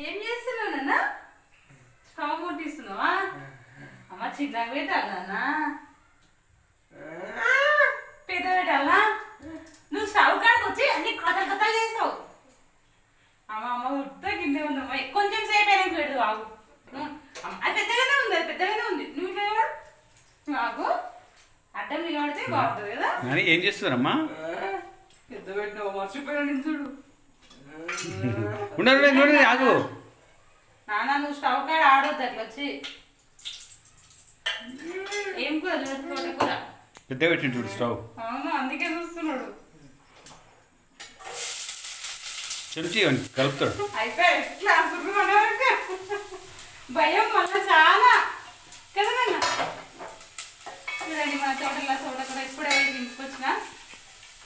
ఏం చేస్తున్నావు నాన్న? స్టవ్ కొట్టిస్తున్నావా? అమ్మ చిన్నగా పెట్టాలన్నా పెద్ద పెట్టాలా? నువ్వు స్టవ్ కాడికి వచ్చి అన్ని కథలు కథలు చేస్తావు. అమ్మ అమ్మ ఉత్త కిందే ఉందమ్మా కొంచెం సేపు అయినా పెడదు ఆగు. అది పెద్దగానే ఉంది అది పెద్దగానే ఉంది. నువ్వు ఇట్లా ఆగు. అడ్డం నిలబడితే బాగుంటుంది కదా? ఏం చేస్తున్నారమ్మా? పెద్ద పెట్టినావు మర్చిపోయాడు చూడు. ఉండండి ఉండండి ఆగు. నాన్న నువ్వు స్టవ్ కాడ ఆడొద్దు అట్లా వచ్చి ఏం కూర చూడు తోటకూర పెద్ద పెట్టిండు చూడు స్టవ్. అవును అందుకే చూస్తున్నాడు. చెంచి కలుపుతాడు. అయిపోయి అనుకుంటున్నాడు భయం మళ్ళీ చాలా. కదా నాన్న? చూడండి మా తోటలో తోటకూర ఇప్పుడే వెళ్ళి దింపుకొచ్చిన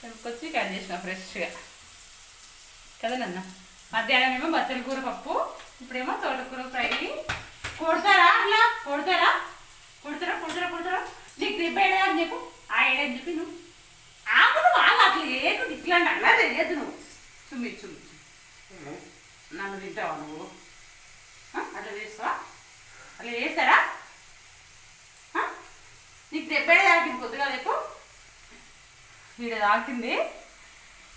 దింపుకొచ్చి కట్ చేసిన ఫ్రెష్గా. కదా నాన్న? మధ్యాహ్నం ఏమో బచ్చల కూర పప్పు ఇప్పుడేమో తోటకూర ఫ్రై. కొడతారా అట్లా? కొడతారా? కొడతారా కొడతారా కొడతారా? నీకు దెబ్బ అని చెప్పు. ఆ ఏడని చెప్పి నువ్వు. ఆకులు వాళ్ళు అట్లా ఏకు ఇట్లాంటి అలా తెలియదు నువ్వు. చుమ్మి చుమ్మి నన్ను తింటావా నువ్వు? అట్లా చేస్తావా? అట్లా చేస్తారా? నీకు దెబ్బే తాకింది కొద్దిగా రేపు వీడ తాకింది.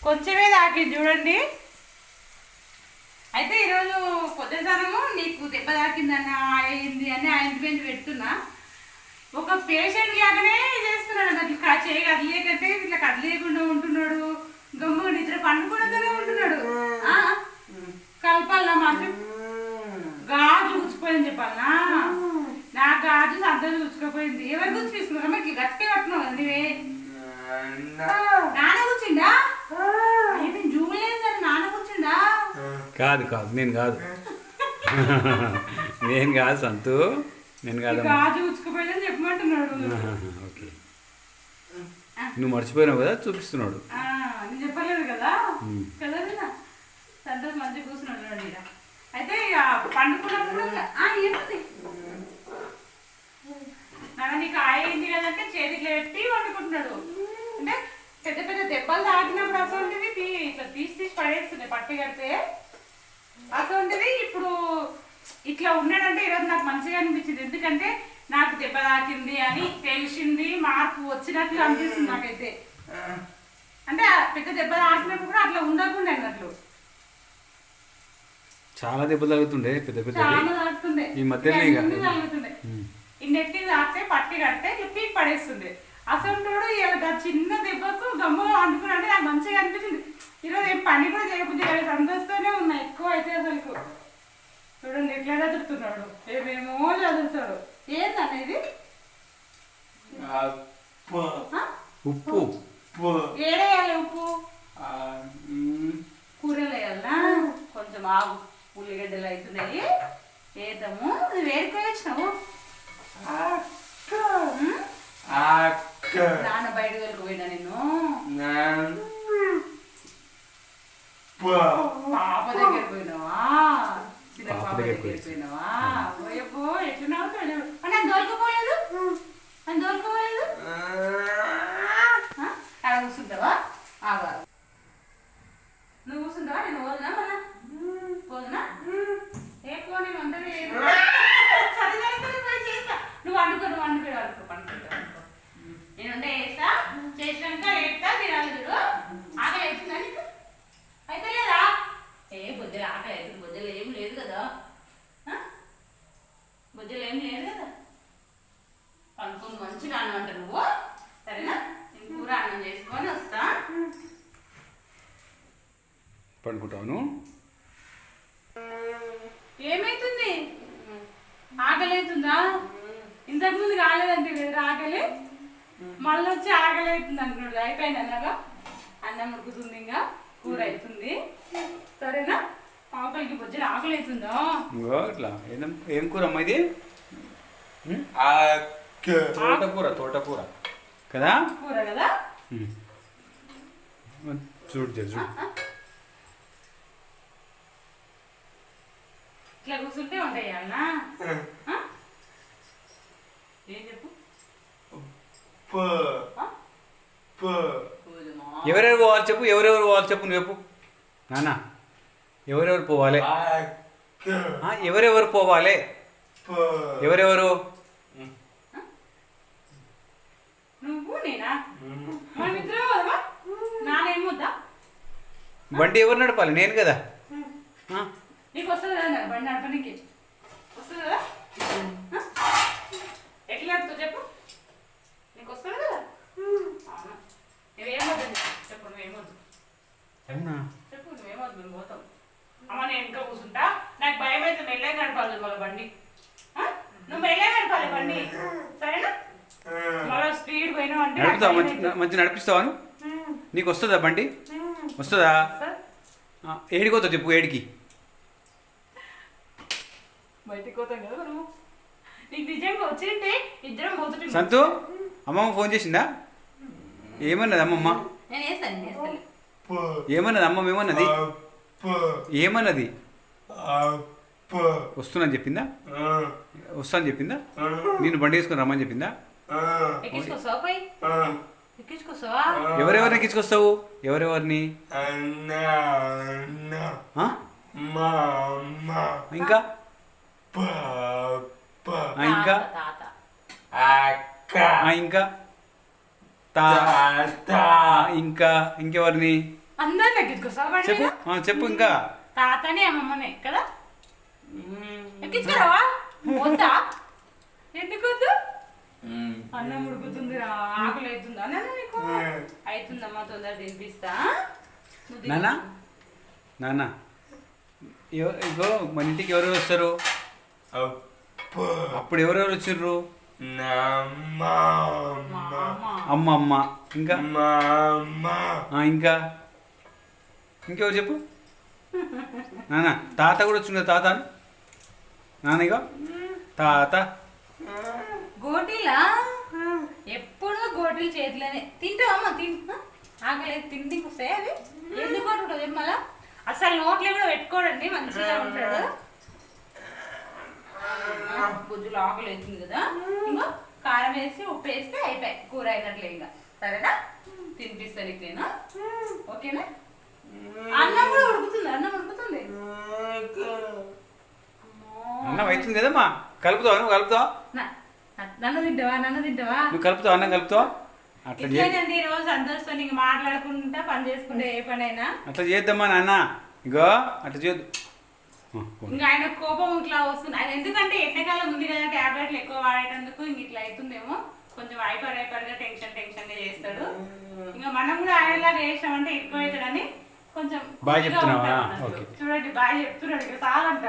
కొంచెమే తాకింది చూడండి. అయితే ఈరోజు పొద్దుసారము నీకు దెబ్బ తాకిందని అయింది అని ఆయింట్మెంట్ పెడుతున్నా. ఒక పేషెంట్ లాగానే చేస్తున్నాడు అన్నట్టు. ఇట్లా చేయి కదిలేకంటే ఇట్లా కదిలేయకుండా ఉంటున్నాడు. గమ్ముగా నిద్ర పండుకున్నతోనే ఉంటున్నాడు. ఆ? కలపాలా మంచి గాజు కూర్చుపోయింది చెప్పాలనా? నా గాజు సంత కూర్చుకోపోయింది ఎవరు కూర్చు తీసుకున్నారా మరి ఇట్లా గట్టిగా పట్టున్నావు కదా నాన్న కూర్చుండా అయితే జూలేదు కదా నాన్న కూర్చుండా కాదు కాదు నేను కాదు. నేను కాదు సంతు. నేను ఆహాహా, ఓకే. నువ్వు మర్చిపోయినావు కదా చూపిస్తున్నాడు. చెప్పలేదు కదా. కదా సంతోష్ మంచిగా కూర్చున్నాడు. అయితే ఇక పండుకున్నప్పుడు నాన్న నీకు అయింది కదంటే చేతికి పెట్టి వండుకుంటున్నాడు. అంటే పెద్ద పెద్ద దెబ్బలు తాకినప్పుడు అసలు ఇట్లా తీసి తీసి పడేస్తున్నాయి పట్టి కడితే. అటువంటిది ఇప్పుడు ఇట్లా ఉన్నాడంటే ఈరోజు నాకు మంచిగా అనిపించింది. ఎందుకంటే నాకు దెబ్బ తాకింది అని తెలిసింది మార్పు వచ్చినట్లు అనిపిస్తుంది నాకైతే. అంటే పెద్ద దెబ్బ తాకినప్పుడు కూడా అట్లా ఉండకుండా అన్నట్లు. చాలా దెబ్బలు తగ్గుతుండే పెద్ద పెద్ద ఈ మధ్యలో ఈ నెట్టి తాకితే పట్టి కడితే పీక్ పడేస్తుంది అసలు ఇలా చిన్న దెబ్బకు గమ్మ వండుకుని అంటే నాకు మంచిగా అనిపించింది. ఈరోజు ఏం పని కూడా చేయకపోతే సంతోషంతోనే ఉన్నా. ఎక్కువ అయితే అసలు చూడండి ఎట్లా చదువుతున్నాడు? ఏమేమో చదువుతాడు. ఏందనేది ఆ? ఉప్పు. ఏడేయాలి ఉప్పు? కూరలు వేయాలా? కొంచెం ఆగు ఉల్లిగడ్డలు అవుతున్నాయి. వేద్దాము. నువ్వు వేడుకొని వచ్చినావు? ఉమ్? నాన్న బయట వెళ్ళిపోయినా నేను పాప దగ్గర పోయినావా చిన్న పాప దగ్గర పోయినావా ఓయబ్బో ఎట్లా నవ్వుతాడు అని అది దొరకపోలేదు అని దొరకపోలేదు అక్కడ కూర్చుంటావా? ఆగా నువ్వు కూర్చుంటావా? నేను పోదునా మళ్ళా? పోదునా? ఏ పో నేను వంటలు చేయను. సరే సరే సరే పోయి చేస్తా నువ్వు వండుకో నువ్వు వండుకో వండుకో పండుకుంటా వండుకో నేను వంట చేస్తా చేసినాక ఏపుతా తినాలి చూడు ఆకలి అవుతుందా నీకు అయితే లేదా ఏ బుద్ధలు ఆకలి అవుతుంది బుద్ధలు ఏం లేదు కదా ఆ? బుద్ధలు ఏం లేదు కదా పనుకొని మంచిగా అన్నం నువ్వు సరేనా నేను కూర అన్నం చేసుకొని వస్తా పండుకుంటాను ఏమైతుంది? ఆకలి అవుతుందా ఇంతకు ముందు కాలేదంటే కదా ఆకలి. మళ్ళీ వచ్చి ఆకలి అవుతుంది అంటున్నాడు. అయిపోయింది అన్నగా? అన్నం ఉడుకుతుంది ఇంకా కూర అవుతుంది. సరేనా? ఆకలికి బొజ్జలు ఆకలి అవుతుందా ఇట్లా ఏం కూర అమ్మా ఇది? తోటకూర తోటకూర. కదా? కూర కదా. చూడు చూడు. ఇట్లా కూర్చుంటే చేయాలనా ఆ? ఏం చెప్పు? ఎవరెవరు పోవాలి చెప్పు ఎవరెవరు పోవాలి చెప్పు నువ్వు చెప్పు. నాన్న ఎవరెవరు పోవాలి? ఆ, ఎవరెవరు పోవాలి? ఎవరెవరు? నేనా? బండి ఎవరు నడపాలి? నేను కదా? ఆ, నీకు వస్తుంది కదా నాకు బండి నడపడానికి వస్తుంది? కదా? ఎట్లా నడుపుతావు చెప్పు. నీకు వస్తుంది? కదా అవునా? నువ్వేమొద్దు చెప్పు నువ్వేమొద్దు చెప్పు నువ్వేమొద్దు నువ్వు పోతావు. అమ్మ నేను ఇంకా కూర్చుంటా. నాకు భయం అయితే మెల్లగా నడపాలి వాళ్ళ బండి? నువ్వు మెల్లగా నడపాలి బండి. సరేనా? మళ్ళీ స్పీడ్ పోయినావు అంటే నడుపుతావా? మంచి నడిపిస్తావా? నీకు వస్తుందా బండి? వస్తుందా? ఏడికి పోతావు చెప్పు ఏడికి? బయటికి పోతాం కదా మనము. నీకు నిజంగా వచ్చింటే ఇద్దరం పోతుంటే సంతు అమ్మమ్మ ఫోన్ చేసిందా? ఏమన్నది అమ్మమ్మ? నేను వేస్తాను నేను వేస్తాను ఏమన్నది అమ్మమ్మ ఏమన్నది? ఏమన్నది? వస్తున్నాను చెప్పిందా? వస్తాను చెప్పిందా? నేను బండి వేసుకొని రమ్మని చెప్పిందా? ఎవరెవరిని ఎక్కించుకొస్తావు? ఎవరెవరిని? ఇంకా? ఇంకా? ఇంకా? ఇంకా? ఇంకెవరిని? చెప్పు. చెప్పు ఇంకా. తాతనే అమ్మమ్మనే కదా? ఎక్కించుకోరావా? వద్దా? ఎందుకు వద్దు? అన్నం ఉడుకుతుంది రా ఆకులు అవుతుందా? నాన్న నీకు? అవుతుందమ్మా తొందర తినిపిస్తా. నువ్వు తిను. నాన్న నాన్న ఎవ- ఇగో మన ఇంటికి ఎవరెవరు వస్తారు? అప్పుడు ఎవరెవరు వచ్చిర్రు? అమ్మ అమ్మ అమ్మ ఇంకా ఇంకా? ఇంకెవరు చెప్పు? నాన్న తాత కూడా వచ్చిండు తాత అను. నాన్న ఇగో. తాత. గోటీలా? ఎప్పుడు గోటీలు చేతిలోనే. తింటావమ్మా తింటా ఆకలి తిండికి వస్తాయి అవి? ఎందుకు మళ్ళా. అసలు నోట్లో కూడా పెట్టుకోడండి మంచిగా ఉంటాడు. గుజ్జులు ఆకులు అవుతుంది కదా. ఇంకా కారం వేసి ఉప్పు వేస్తే అయిపోయి కూర అయినట్లే ఇంకా. సరేనా? తినిపిస్తాను నీకు నేను. ఓకేనా? అన్నం కూడా ఉడుకుతుంది అన్నం ఉడుకుతుంది. అన్నం అవుతుంది కదమ్మా. కలుపుతావా నువ్వు? కలుపుతావా? నన్ను తింటావా నన్ను తింటావా నువ్వు కలుపుతావా? అన్నం కలుపుతావా? అట్లా చే ఇట్లేనండి ఈ రోజు అందరితో నీకు మాట్లాడుకుంటా పని చేసుకుంటే ఏ పనైనా. అట్లా చేద్దామా నాన్న. ఇగో అట్లా పో. ఇంకా ఆయన కోపం ఇట్లా వస్తుంది. ఆయన ఎందుకంటే ఎండాకాలం ఉంది కదా టాబ్లెట్లు ఎక్కువ వాడేటందుకు ఇంక ఇట్లా అవుతుందేమో. కొంచెం హైపర్ హైపర్గా టెన్షన్ టెన్షన్గా చేస్తాడు. ఇంకా మనం కూడా ఆయనలాగా చేసినామంటే ఎక్కువ అవుతాడని కొంచెం బాగా చెప్తున్నావా? చూడండి బాగా చెప్తున్నాడు ఇక చాలంట